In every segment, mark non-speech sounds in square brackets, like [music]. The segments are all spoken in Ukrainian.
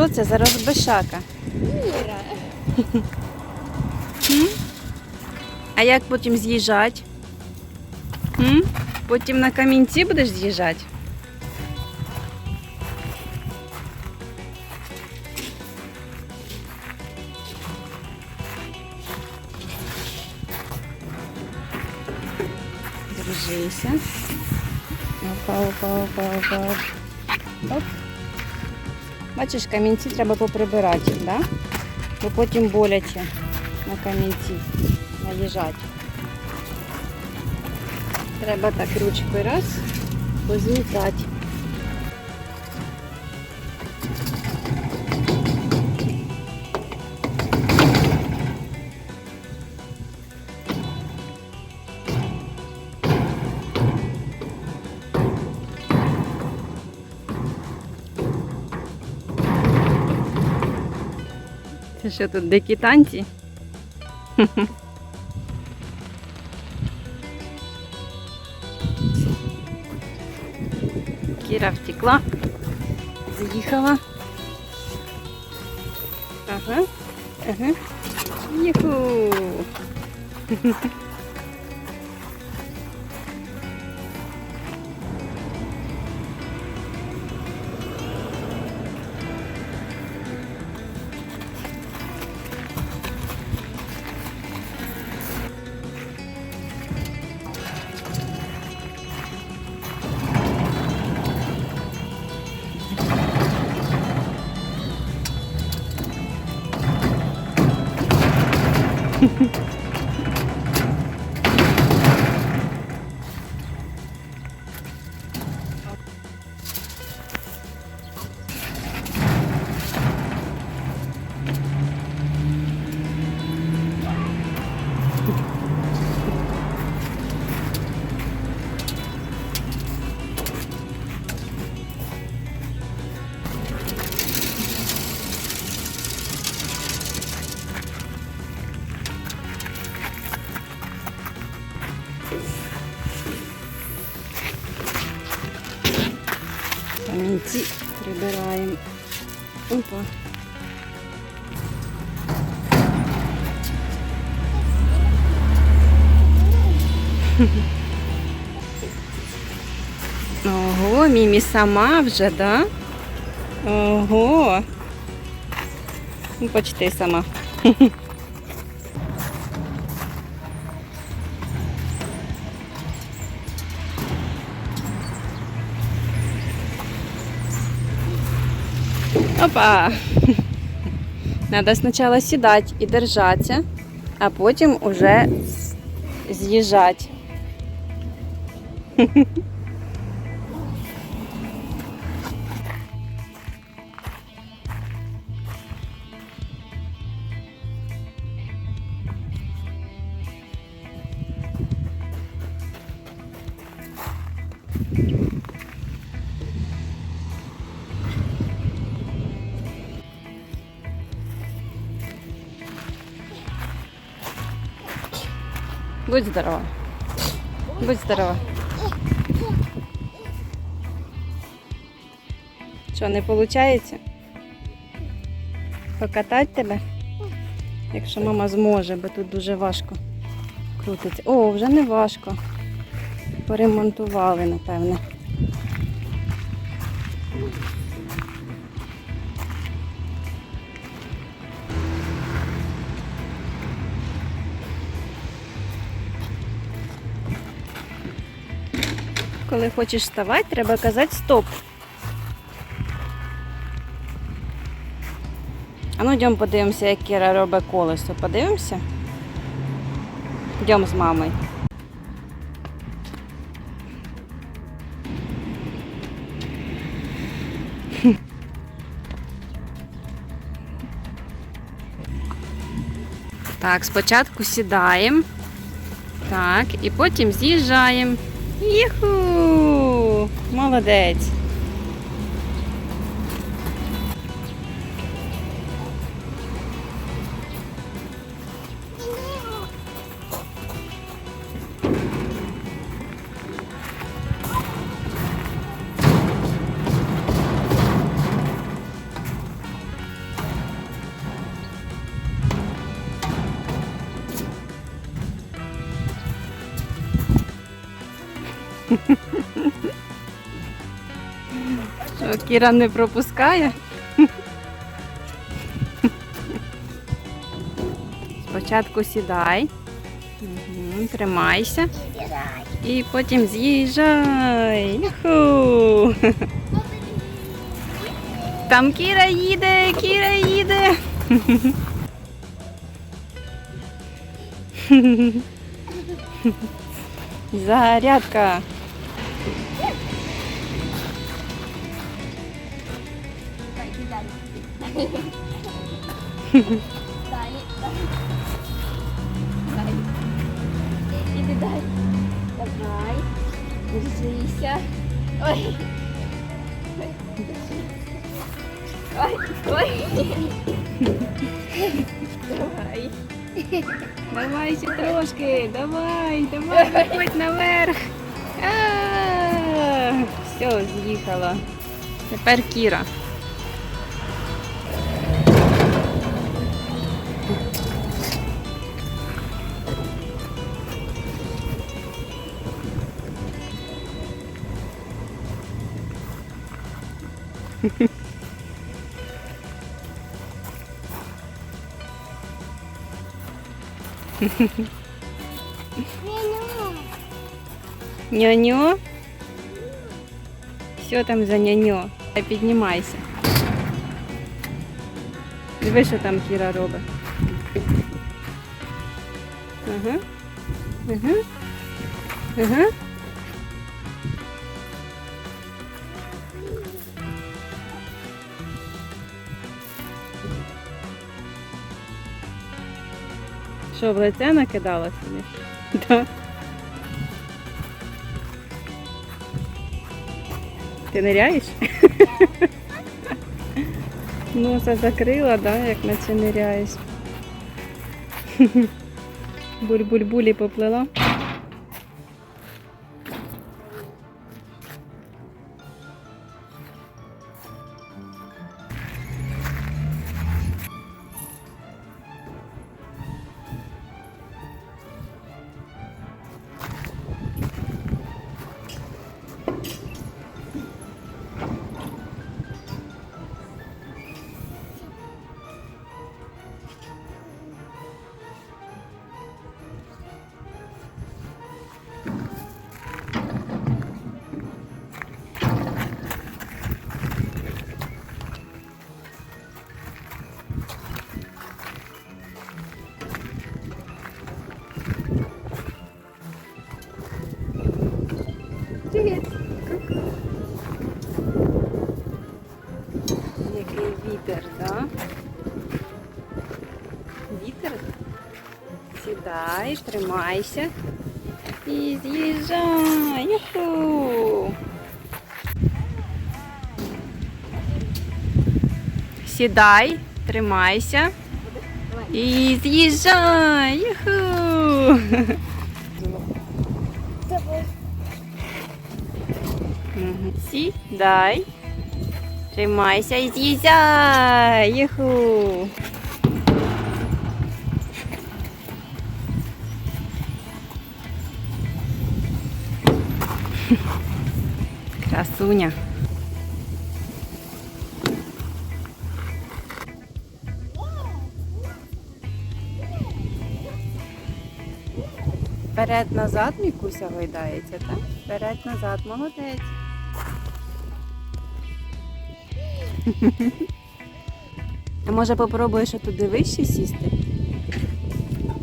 Що це за розбишака? Міра. А як потім з'їжджати? Потім на камінці будеш з'їжджати? Держися. Опа, опа, опа, опа. Оп. Бачиш, камінці треба поприбирати. Да? Бо потім боляче на камінці наїжджати. Треба так ручкою раз позмітати. Що тут дикі танці? [laughs] Кіра втекла, заїхала. Ага, ага. Юху. [laughs] [laughs] Ого, Мімі сама вже, да? Ого. Ну, почти сама. [laughs] Опа! [laughs] Надо сначала сідати і держатися, а потім уже з'їжджати. Будь здорова. Будь здорова. Що, не виходить? Покатати тебе? Якщо мама зможе, бо тут дуже важко крутиться. О, вже не важко. Поремонтували, напевне. Коли хочеш вставати, треба казати стоп. А ну йдемо подивимося, як Кіра робить колесо. Подивимося? Йдемо з мамою. [laughs] Так, спочатку сідаємо. Так, і потім з'їжджаємо. Юху! Молодець. Що, Кіра не пропускає? Спочатку сідай. Тримайся. І потім з'їжджай. Юху. Там Кіра їде, Кіра їде. Зарядка. Далі. Далі. Іди далі. Давай. Держися. Ой. Ой, ой. Давай. Давай ще трошки, давай, давай, виходь наверх. А, Все, з'їхала. Тепер Кіра. Ньо-ньо. Все там за ньо-ньо. Та Піднімайся. Диви, що там Кіра робить. Ага. Що, в лице накидала собі? [laughs] Да. Ти ниряєш? [laughs] Носа закрила, да, як наче ниряєш. [laughs] Буль-буль-булі поплила. Вітер, да? Вітер. Сідай, тримайся. І з'їжджай. Юху. Сідай, тримайся. І з'їжджай. Юху. Сідай. Тримайся і з'їздай. Юху. Красуня. Вперед-назад Мікуся гойдається, так? Вперед-назад, молодець. [laughs] А може попробуєш туди вище сісти?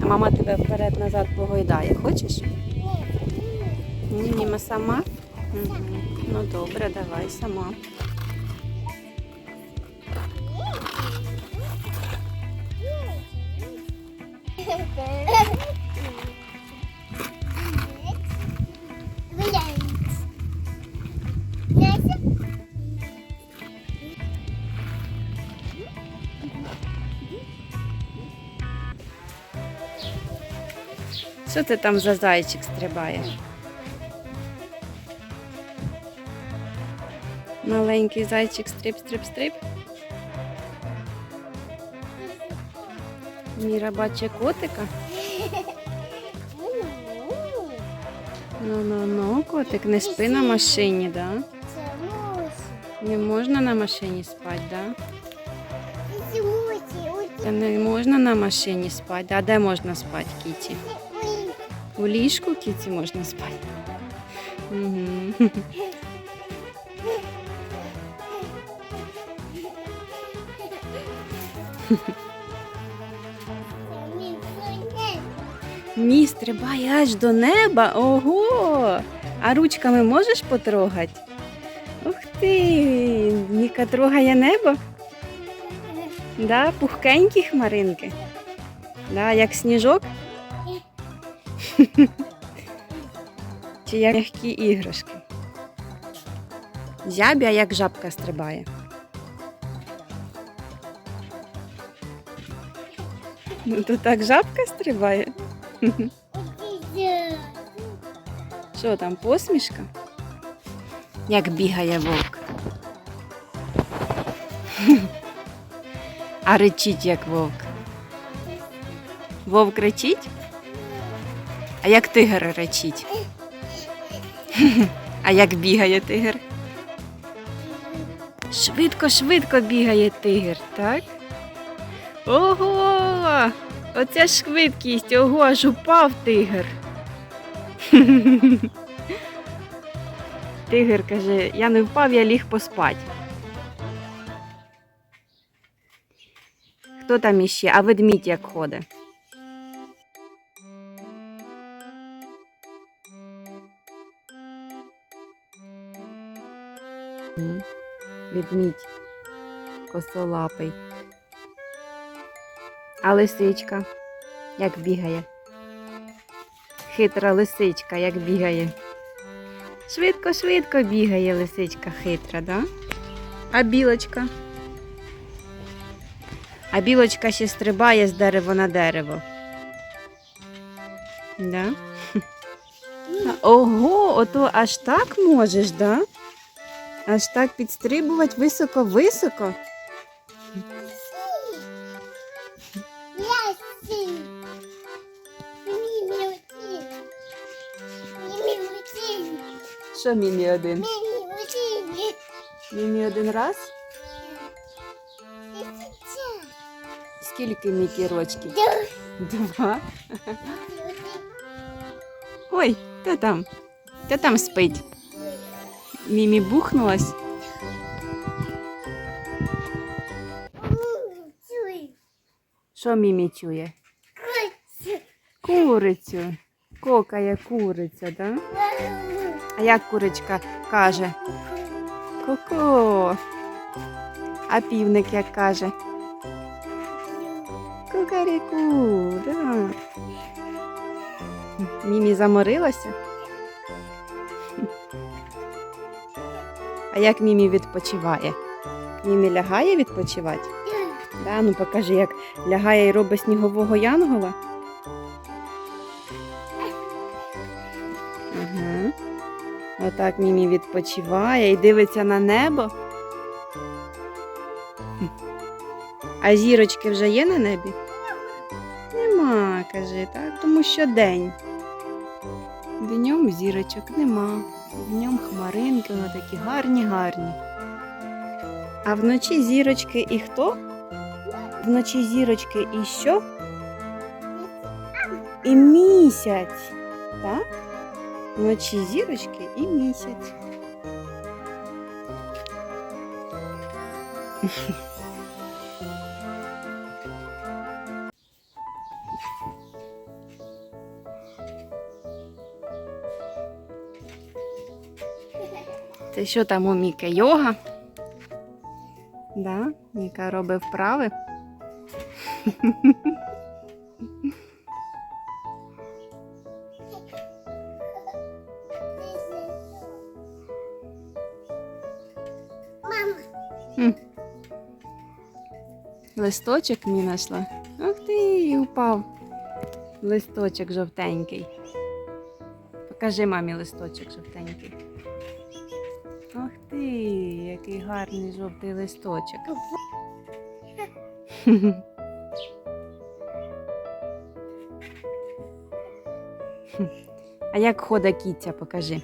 А мама тебе вперед-назад погойдає. Хочеш? Ні, ні, сама? Ну добре, давай сама. Що ти там за зайчик стрибаєш? Маленький зайчик стрип-стрип-стрип. Міра бачить котика. Ну, ну, ну, котик, не спи на машині, да? Не можна на машині спати, да? Та не можна на машині спати. А де можна спати, Кіті? У ліжку Кіті можна спати. Угу. Мій стрибає аж до неба. Ого! А ручками можеш потрогати? Ух ти! Ніка трогає небо. Да, пухкенькі хмаринки. Да, як сніжок. Чи як м'які іграшки. Зябя, як жабка стрибає. Ну, то так жабка стрибає. Що там, посмішка? Як бігає вовк. А речить як вовк. Вовк речить? А як тигр речить? [laughs] А як бігає тигр? Швидко, швидко бігає тигр, так? Ого! Оце ж швидкість, ого, аж упав тигр. [laughs] Тигр каже, я не впав, я ліг поспать. Хто там іще? А ведмідь як ходить? М, Ведмідь косолапий. А лисичка як бігає? Хитра лисичка як бігає. Швидко, швидко бігає лисичка хитра, да? А білочка? А білочка ще стрибає з дерева на дерево. Да? [laughs] Ого, ото аж так можеш, да? Аж так підстрибувати високо-високо. Що Мімі один? Мімі один раз? Скільки Мікі рочків? Два. Ой, та там? Та там спить. Мімі бухнулась. Що Мімі чує? Курицю. Кокає куриця, да? А як курочка каже? Ко-ко. А півник як каже? Кукаріку, да. Мімі заморилася? А як Мімі відпочиває? Мімі лягає відпочивати? Да, ну покажи, як лягає і робить снігового янгола. Ага. Отак Мімі відпочиває і дивиться на небо. А зірочки вже є на небі? Нема, каже, так, тому що день. Днем зірочок нема. Днем хмаринки, вони такі гарні, гарні. А вночі зірочки і хто? Вночі зірочки і що? І місяць. Так? Вночі зірочки і місяць. Це що там у Міки? Йога? Да, Міка робить вправи. Мама. Листочок мені знайшла. Ах ти, упав. Листочок жовтенький. Покажи мамі листочок жовтенький. Ах ти, який гарний жовтий листочок. А як ходить кіця, покажи.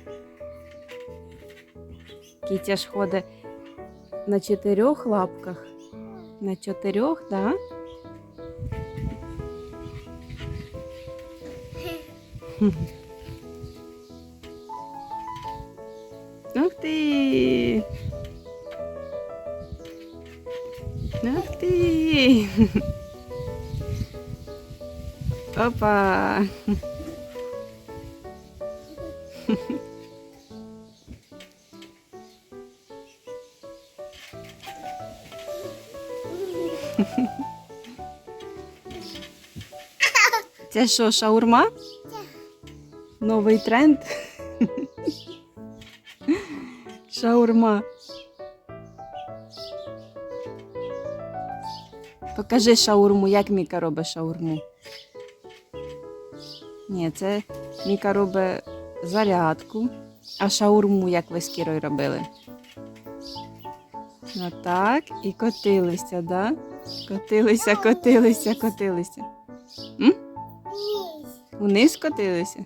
Кіця ж ходить на чотирьох лапках. На чотирьох, так? Да? [laughs] Ух ти! Ух ти! Опа! Це що, шаурма? Новий тренд? Шаурма. Покажи шаурму, як Міка робить шаурму. Ні, це Міка робить зарядку. А шаурму, як ви з Кірою робили? Отак і котилися, да? Котилися, котилися, котилися. Низ. Униз котилися?